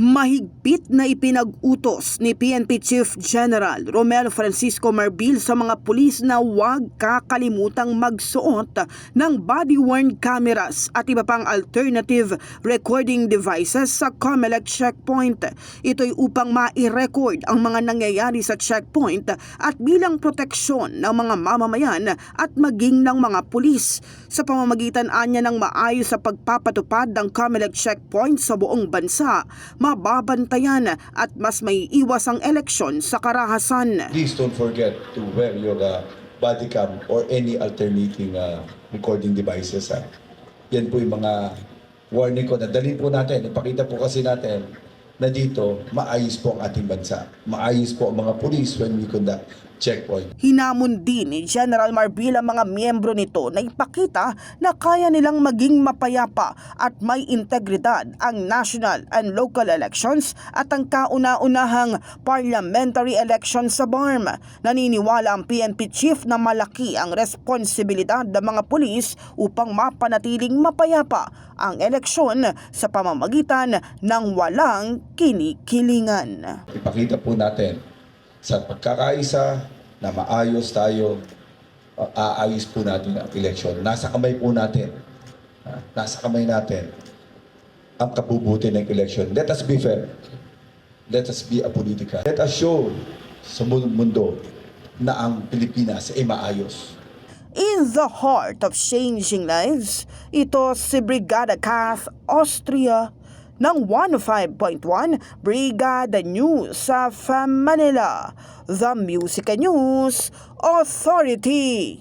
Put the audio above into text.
Mahigpit na ipinag-utos ni PNP Chief General Romel Francisco Marbil sa mga pulis na huwag kakalimutang magsuot ng body-worn cameras at iba pang alternative recording devices sa COMELEC checkpoint. Ito'y upang ma-record ang mga nangyayari sa checkpoint at bilang proteksyon ng mga mamamayan at maging ng mga pulis sa pamamagitan anya ng maayos sa pagpapatupad ng COMELEC checkpoint sa buong bansa mababantayan at mas may iwas ang eleksyon sa karahasan. Please don't forget to wear your uh, body cam or any alternating uh, recording devices. Ha. Yan po yung mga warning ko na dalhin po natin. Ipakita po kasi natin na dito maayos po ang ating bansa. Maayos po ang mga police when we conduct checkpoint. Hinamon din ni General Marbil ang mga miyembro nito na ipakita na kaya nilang maging mapayapa at may integridad ang national and local elections at ang kauna-unahang parliamentary election sa BARM. Naniniwala ang PNP chief na malaki ang responsibilidad ng mga pulis upang mapanatiling mapayapa ang eleksyon sa pamamagitan ng walang kinikilingan. Ipakita po natin sa pagkakaisa na maayos tayo, uh, aayos po natin ang eleksyon. Nasa kamay po natin. Ah, nasa kamay natin ang kabubuti ng eleksyon. Let us be fair. Let us be apolitical. Let us show sa mu- mundo na ang Pilipinas ay maayos. In the heart of changing lives, ito si Brigada Kath Austria ng 105.1 Brigada News sa Manila, the Music News Authority.